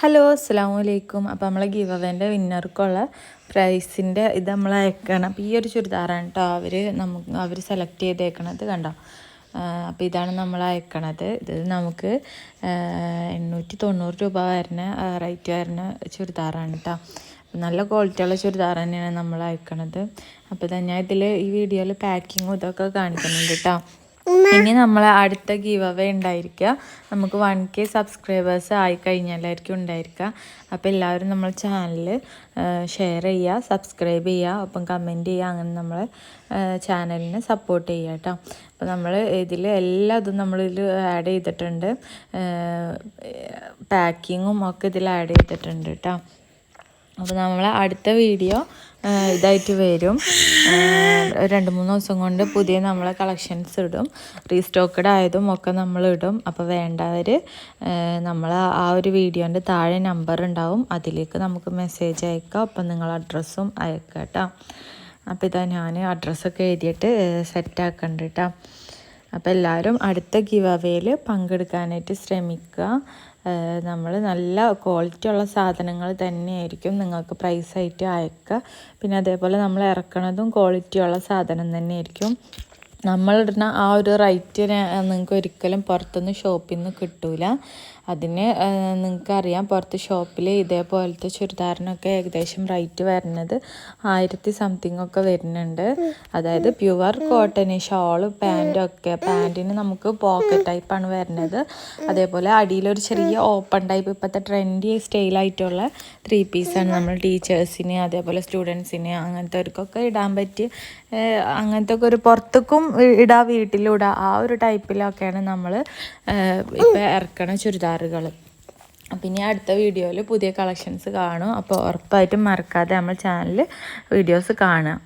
Hello അസ്സാം വലൈക്കും അപ്പോൾ നമ്മളെ ഗീവ് അവേന്റെ വിന്നർക്കുള്ള പ്രൈസിന്റെ ഇത് നമ്മൾ അയക്കണം. അപ്പോൾ ഈ ഒരു ചുരിദാറാണ് കേട്ടോ അവർ നമുക്ക് അവർ സെലക്ട് ചെയ്തേക്കണത് കണ്ടോ? അപ്പോൾ ഇതാണ് നമ്മൾ അയക്കണത്. ഇത് നമുക്ക് എണ്ണൂറ്റി തൊണ്ണൂറ് രൂപ വരുന്ന റേറ്റ് വരുന്ന ചുരിദാറാണ് കേട്ടോ നല്ല ക്വാളിറ്റിയുള്ള ചുരിദാർ തന്നെയാണ് നമ്മൾ അയക്കണത്. അപ്പോൾ തന്നെ ഇതിൽ ഈ വീഡിയോയിൽ പാക്കിങ്ങും ഇതൊക്കെ കാണിക്കുന്നുണ്ട് കേട്ടോ ഇനി നമ്മൾ അടുത്ത ഗീവ് അവേ ഉണ്ടായിരിക്കുക. നമുക്ക് വൺ കെ സബ്സ്ക്രൈബേഴ്സ് ആയി കഴിഞ്ഞാലായിരിക്കും ഉണ്ടായിരിക്കുക. അപ്പോൾ എല്ലാവരും നമ്മൾ ചാനൽ ഷെയർ ചെയ്യുക സബ്സ്ക്രൈബ് ചെയ്യുക ഒപ്പം കമന്റ് ചെയ്യുക അങ്ങനെ നമ്മൾ ചാനലിനെ സപ്പോർട്ട് ചെയ്യുക കേട്ടോ. അപ്പോൾ നമ്മൾ ഇതിൽ എല്ലാ ഇതും നമ്മളിതിൽ ആഡ് ചെയ്തിട്ടുണ്ട്. പാക്കിങ്ങും ഒക്കെ ഇതിൽ ആഡ് ചെയ്തിട്ടുണ്ട് കേട്ടോ. അപ്പോൾ നമ്മൾ അടുത്ത വീഡിയോ ഇതായിട്ട് വരും. രണ്ട് മൂന്ന് ദിവസം കൊണ്ട് പുതിയ നമ്മളെ കളക്ഷൻസ് ഇടും. റീസ്റ്റോക്കഡ് ആയതും ഒക്കെ നമ്മൾ ഇടും. അപ്പോൾ വേണ്ടവർ നമ്മൾ ആ ഒരു വീഡിയോന്റെ താഴെ നമ്പർ ഉണ്ടാവും. അതിലേക്ക് നമുക്ക് മെസ്സേജ് അയക്കാം. അപ്പം നിങ്ങൾ അഡ്രസ്സും അയക്കാം കേട്ടോ. അപ്പോൾ ഇതാ ഞാൻ അഡ്രസ്സൊക്കെ എഴുതിയിട്ട് സെറ്റ് ആക്കണ്ട കേട്ടോ. അപ്പോൾ എല്ലാവരും അടുത്ത ഗിവ് അവേയിൽ പങ്കെടുക്കാനായിട്ട് ശ്രമിക്കുക. നമ്മൾ നല്ല ക്വാളിറ്റി ഉള്ള സാധനങ്ങൾ തന്നെയായിരിക്കും നിങ്ങൾക്ക് പ്രൈസായിട്ട് അയക്കുക. പിന്നെ അതേപോലെ നമ്മൾ ഇറക്കണതും ക്വാളിറ്റി ഉള്ള സാധനം തന്നെയായിരിക്കും. നമ്മളിടുന്ന ആ ഒരു റൈറ്റ് നിങ്ങൾക്ക് ഒരിക്കലും പുറത്തുനിന്ന് ഷോപ്പിൽ നിന്ന് കിട്ടൂല. അതിന് നിങ്ങൾക്കറിയാം പുറത്ത് ഷോപ്പിൽ ഇതേപോലത്തെ ചുരിദാറിനൊക്കെ ഏകദേശം റൈറ്റ് വരുന്നത് ആയിരത്തി സംതിങ് ഒക്കെ വരുന്നുണ്ട്. അതായത് പ്യുവർ കോട്ടൺ ഷോൾ പാന്റും ഒക്കെ. പാന്റിന് നമുക്ക് പോക്കറ്റ് ടൈപ്പാണ് വരുന്നത്. അതേപോലെ അടിയിലൊരു ചെറിയ ഓപ്പൺ ടൈപ്പ് ഇപ്പോഴത്തെ ട്രെൻഡി സ്റ്റൈലായിട്ടുള്ള ത്രീ പീസാണ് നമ്മൾ ടീച്ചേഴ്സിന് അതേപോലെ സ്റ്റുഡൻസിന് അങ്ങനത്തെ ഇടാൻ പറ്റി അങ്ങനത്തെ ഒക്കെ ഒരു പുറത്തേക്കും ഇടാം വീട്ടിലും ആ ഒരു ടൈപ്പിലൊക്കെയാണ് നമ്മൾ ഇപ്പോൾ ഇറക്കണ ചുരിദാറുകൾ പിന്നെ അടുത്ത വീഡിയോയിൽ പുതിയ കളക്ഷൻസ് കാണും. അപ്പോൾ ഉറപ്പായിട്ടും മറക്കാതെ നമ്മൾ ചാനൽ വീഡിയോസ് കാണുക.